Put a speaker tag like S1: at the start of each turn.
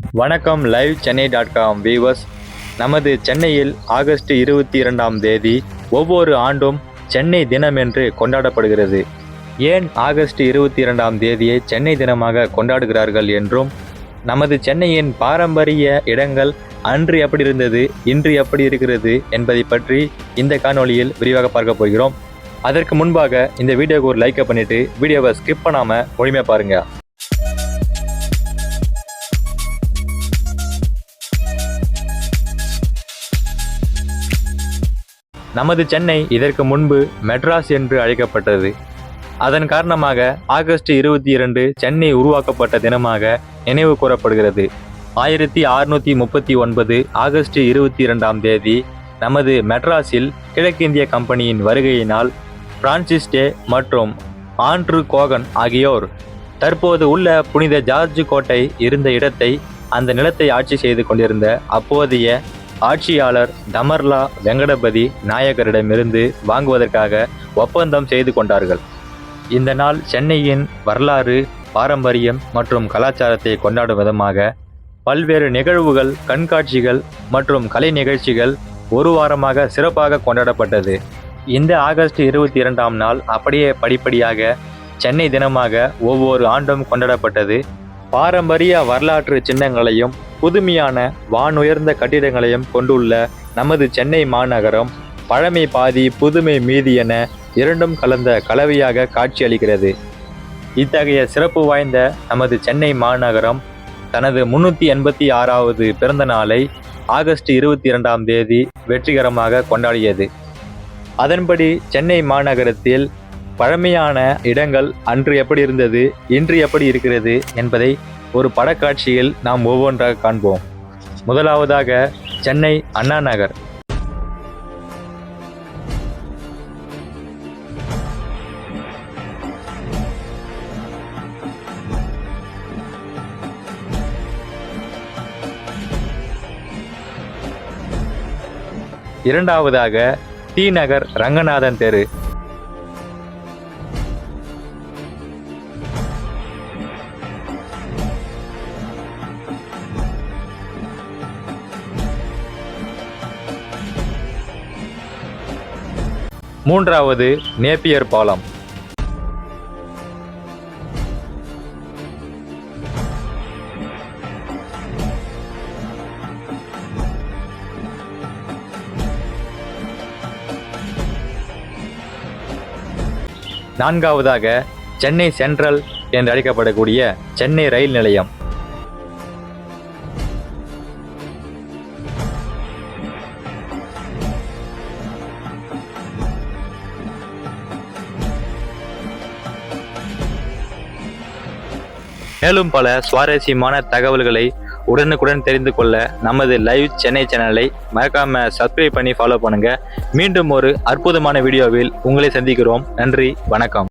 S1: வணக்கம் live Chennai dot com viewers நமது சென்னையில் ஆகஸ்ட் இருபத்தி இரண்டாம் தேதி ஒவ்வொரு ஆண்டும் சென்னை தினம் என்று கொண்டாடப்படுகிறது. ஏன் ஆகஸ்ட் இருபத்தி இரண்டாம் தேதியை சென்னை தினமாக கொண்டாடுகிறார்கள் என்றும் நமது சென்னையின் பாரம்பரிய இடங்கள் அன்று எப்படி இருந்தது இன்று எப்படி இருக்கிறது என்பதை பற்றி இந்த காணொளியில் விரிவாக பார்க்க போகிறோம். அதற்கு முன்பாக இந்த வீடியோக்கு ஒரு லைக்கை பண்ணிவிட்டு வீடியோவை ஸ்கிப் பண்ணாமல் முழுமையாக பாருங்கள் நமது சென்னை இதற்கு முன்பு மெட்ராஸ் என்று அழைக்கப்பட்டது. அதன் காரணமாக ஆகஸ்ட் இருபத்தி இரண்டு சென்னை உருவாக்கப்பட்ட தினமாக நினைவு கூறப்படுகிறது. ஆயிரத்தி அறுநூற்றி முப்பத்தி ஒன்பது ஆகஸ்ட் இருபத்தி இரண்டாம் தேதி நமது மெட்ராஸில் கிழக்கிந்திய கம்பெனியின் வருகையினால் பிரான்சிஸ் டே மற்றும் ஆண்ட்ரு கோகன் ஆகியோர் தற்போது உள்ள புனித ஜார்ஜ் கோட்டை இருந்த இடத்தை அந்த நிலத்தை ஆட்சி செய்து கொண்டிருந்த அப்போதைய ஆட்சியாளர் டமர்லா வெங்கடபதி நாயகரிடமிருந்து வாங்குவதற்காக ஒப்பந்தம் செய்து கொண்டார்கள். இந்த நாள் சென்னையின் வரலாறு பாரம்பரியம் மற்றும் கலாச்சாரத்தை கொண்டாடும் விதமாக பல்வேறு நிகழ்வுகள் கண்காட்சிகள் மற்றும் கலை நிகழ்ச்சிகள் ஒரு வாரமாக சிறப்பாக கொண்டாடப்பட்டது. இந்த ஆகஸ்ட் இருபத்தி இரண்டாம் நாள் அப்படியே படிப்படியாக சென்னை தினமாக ஒவ்வொரு ஆண்டும் கொண்டாடப்பட்டது. பாரம்பரிய வரலாற்று சின்னங்களையும் புதுமையான வானுயர்ந்த கட்டிடங்களையும் கொண்டுள்ள நமது சென்னை மாநகரம் பழமை பாதி புதுமை மீதி என இரண்டும் கலந்த கலவையாக காட்சியளிக்கிறது. இத்தகைய சிறப்பு வாய்ந்த நமது சென்னை மாநகரம் தனது முன்னூற்றி எண்பத்தி ஆறாவது பிறந்த நாளை ஆகஸ்ட் இருபத்தி இரண்டாம் தேதி வெற்றிகரமாக கொண்டாடியது. அதன்படி சென்னை மாநகரத்தில் பழமையான இடங்கள் அன்று எப்படி இருந்தது இன்று எப்படி இருக்கிறது என்பதை ஒரு படக்காட்சியில் நாம் ஒவ்வொன்றாக காண்போம். முதலாவதாக சென்னை அண்ணா நகர். இரண்டாவதாக டி நகர் ரங்கநாதன் தெரு. மூன்றாவது நேப்பியர் பாலம். நான்காவதாக சென்னை சென்ட்ரல் என்று அழைக்கப்படக்கூடிய சென்னை ரயில் நிலையம். மேலும் பல சுவாரஸ்யமான தகவல்களை உடனுக்குடன் தெரிந்து கொள்ள நமது லைவ் சென்னை சேனலை மறக்காம சப்ஸ்கிரைப் பண்ணி ஃபாலோ பண்ணுங்க. மீண்டும் ஒரு அற்புதமான வீடியோவில் உங்களை சந்திக்கிறோம். நன்றி வணக்கம்.